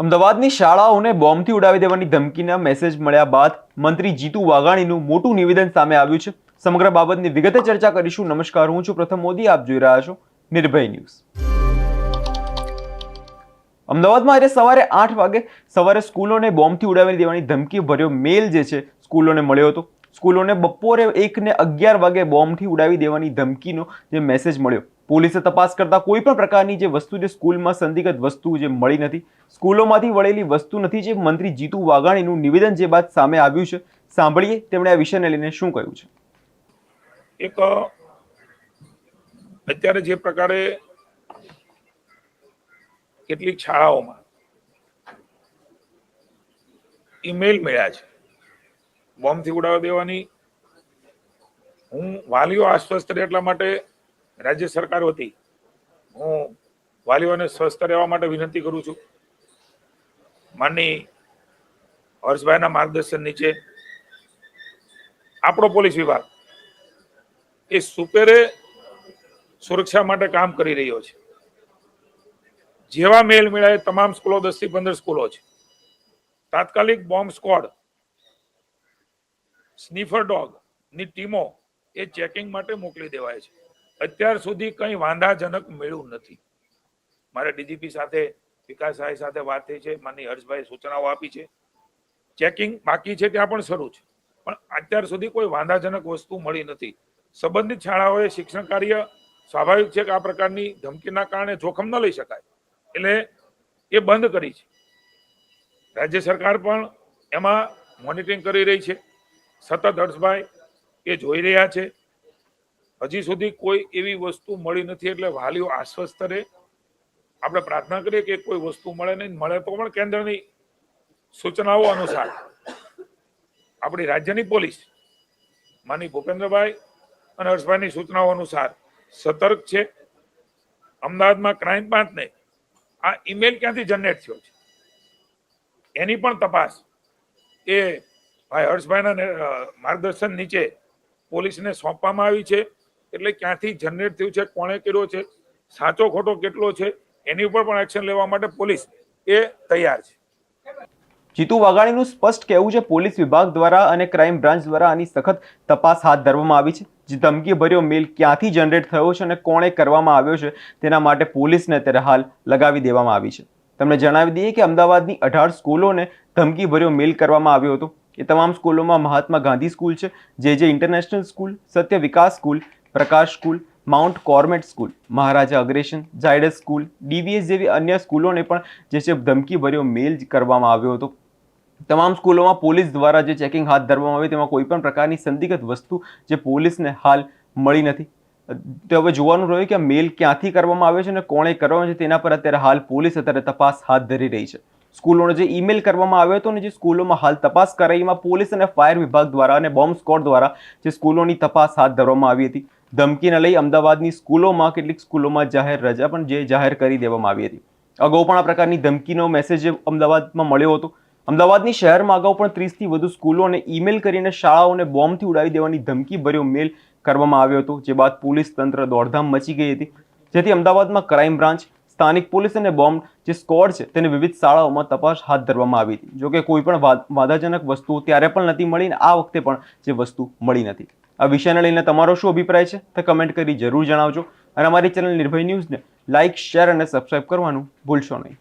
અમદાવાદની શાળાઓને બોમ્બથી ઉડાવી દેવાની ધમકીના મેસેજ મળ્યા બાદ મંત્રી જીતુ વાઘાણીનું મોટું નિવેદન સામે આવ્યું છે. સમગ્ર બાબતની વિગતે ચર્ચા કરીશું. નમસ્કાર, હું છું પ્રથમ મોદી. આપ જોઈ રહ્યા છો નિર્ભય ન્યૂઝ. અમદાવાદમાં આજે સવારે આઠ વાગે સવારે સ્કૂલોને બોમ્બથી ઉડાવી દેવાની ધમકી ભર્યો મેલ જે છે સ્કૂલોને મળ્યો હતો. સ્કૂલોને બપોરે એકને અગિયાર વાગે બોમ્બથી ઉડાવી દેવાની ધમકીનો જે મેસેજ મળ્યો. પોલીસે તપાસ કરતા કોઈ પણ પ્રકારની જે વસ્તુ જે સ્કૂલમાં સંદિગ્ધ વસ્તુ જે મળી નથી. સ્કૂલોમાંથી વળેલી વસ્તુ નથી જે મંત્રી જીતુ વાઘાણીનું નિવેદન જે બાદ સામે આવ્યું છે. સાંભળીએ તેમણે આ વિષયને લઈને શું કહ્યું છે. એક અત્યારે જે પ્રકારે કેટલીક શાળાઓમાં ઈમેલ મળ્યા છે. બોમ્બથી ઉડાવી દેવાની. હું વાલીઓ આશ્વસ્ત રહે એટલા માટે રાજ્ય સરકાર વતી હું વાલીઓને સ્વસ્થ રહેવા માટે વિનંતી કરું છું. માનની હર્ષભાઈના માર્ગદર્શન નીચે આપણો પોલીસ વિભાગ એ સુપેરે સુરક્ષા માટે કામ કરી રહ્યો છે. જેવા મેલ મેળાએ તમામ સ્કૂલો દસથી પંદર સ્કૂલો છે. તાત્કાલિક બોમ્બ સ્કોડ સ્નીફર ડોગની ટીમો એ ચેકિંગ માટે મોકલી દેવાય છે. અત્યાર સુધી કંઈ વાંધાજનક મળ્યું નથી. મારે ડીજીપી સાથે વિકાસ સાહેબ સાથે વાત થઈ છે માની હર્ષભાઈ સૂચનાઓ આપી છે. ચેકિંગ બાકી છે ત્યાં પણ શરૂ છે. પણ અત્યાર સુધી કોઈ વાંધાજનક વસ્તુ મળી નથી. સંબંધિત શાળાઓએ શિક્ષણ કાર્ય સ્વાભાવિક છે કે આ પ્રકારની ધમકીના કારણે જોખમ ન લઈ શકાય. એટલે એ બંધ કરી છે. રાજ્ય સરકાર પણ એમાં મોનિટરિંગ કરી રહી છે. સતત હર્ષભાઈ એ જોઈ રહ્યા છે. હજી સુધી કોઈ એવી વસ્તુ મળી નથી એટલે વાલીઓ આશ્વસ્ત રહે. આપણે પ્રાર્થના કરીએ કે કોઈ વસ્તુ મળે નહીં, મળે તો પણ કેન્દ્રની સૂચનાઓ અનુસાર. આપણી રાજ્યની પોલીસ માની ભૂપેન્દ્રભાઈ અને હર્ષભાઈની સૂચનાઓ અનુસાર સતર્ક છે. અમદાવાદમાં ક્રાઇમ બ્રાન્ચને આ ઈમેલ ક્યાંથી જનરેટ થયો છે? એની પણ તપાસ એ ભાઈ હર્ષભાઈના માર્ગદર્શન નીચે પોલીસને સોંપવામાં આવી છે. એટલે ક્યાંથી જનરેટ થયું છે, કોણે કર્યો છે, સાચો ખોટો કેટલો છે, એની ઉપર પણ એક્શન લેવા માટે પોલીસ એ તૈયાર છે. જીતુ વાઘાણીનું સ્પષ્ટ કહેવું છે, પોલીસ વિભાગ દ્વારા અને ક્રાઇમ બ્રાન્ચ દ્વારા આની સખત તપાસ હાથ ધરવામાં આવી છે. જે ધમકી ભર્યો મેલ ક્યાંથી જનરેટ થયો છે અને કોણે કરવામાં આવ્યો છે, તેના માટે પોલીસને અત્યારે હાલ લગાવી દેવામાં આવી છે. તમને જણાવી દઈએ કે અમદાવાદની અઢાર સ્કૂલોને ધમકી ભર્યો મેલ કરવામાં આવ્યો હતો. એ તમામ સ્કૂલોમાં મહાત્મા ગાંધી સ્કૂલ છે, જે જે international school, Satya Vikas school Prakash school, mount Carmel school, Maharaja Agrasen, Zydus school, DVS જેવી અન્ય સ્કૂલોને પણ જે છે ધમકી ભર્યો મેલ કરવામાં આવ્યો હતો. તમામ સ્કૂલોમાં પોલીસ દ્વારા જે ચેકિંગ હાથ ધરવામાં આવી તેમાં કોઈ પણ પ્રકારની સંદિગ્ધ વસ્તુ જે પોલીસને હાલ મળી નથી. તો હવે જોવાનું રહ્યું કે મેલ ક્યાંથી કરવામાં આવ્યો છે અને કોણે કરવામાં છે તેના પર અત્યારે હાલ પોલીસ અત્યારે તપાસ હાથ ધરી રહી છે. સ્કૂલોનો જે ઈમેલ કરવામાં આવ્યો હતો અને જે સ્કૂલોમાં હાલ તપાસ કરાઈ એમાં પોલીસ અને ફાયર વિભાગ દ્વારા અને બોમ્બ સ્કોડ દ્વારા જે સ્કૂલોની તપાસ હાથ ધરવામાં આવી હતી. ધમકીને લઈ અમદાવાદની સ્કૂલોમાં કેટલીક સ્કૂલોમાં જાહેર રજા પણ જે જાહેર કરી દેવામાં આવી હતી. અગાઉ પણ આ પ્રકારની ધમકીનો મેસેજ અમદાવાદમાં મળ્યો હતો. અમદાવાદની શહેરમાં અગાઉ પણ ત્રીસથી વધુ સ્કૂલોને ઈમેલ કરીને શાળાઓને બોમ્બથી ઉડાવી દેવાની ધમકી ભર્યો મેલ કરવામાં આવ્યો હતો, જે બાદ પોલીસ તંત્ર દોડધામ મચી ગઈ હતી. જેથી અમદાવાદમાં ક્રાઇમ બ્રાન્ચ સ્થાનિક પોલીસ અને બોમ્બ જે સ્કોડ છે તેને વિવિધ શાળાઓમાં તપાસ હાથ ધરવામાં આવી હતી. જોકે કોઈ પણ વાંધાજનક વાદાજનક વસ્તુ ત્યારે પણ નથી મળી અને આ વખતે પણ જે વસ્તુ મળી નથી. આ વિષયને લઈને તમારો શું અભિપ્રાય છે તે કમેન્ટ કરી જરૂર જણાવજો. અને અમારી ચેનલ નિર્ભય ન્યૂઝને લાઇક શેર અને સબસ્ક્રાઇબ કરવાનું ભૂલશો નહીં.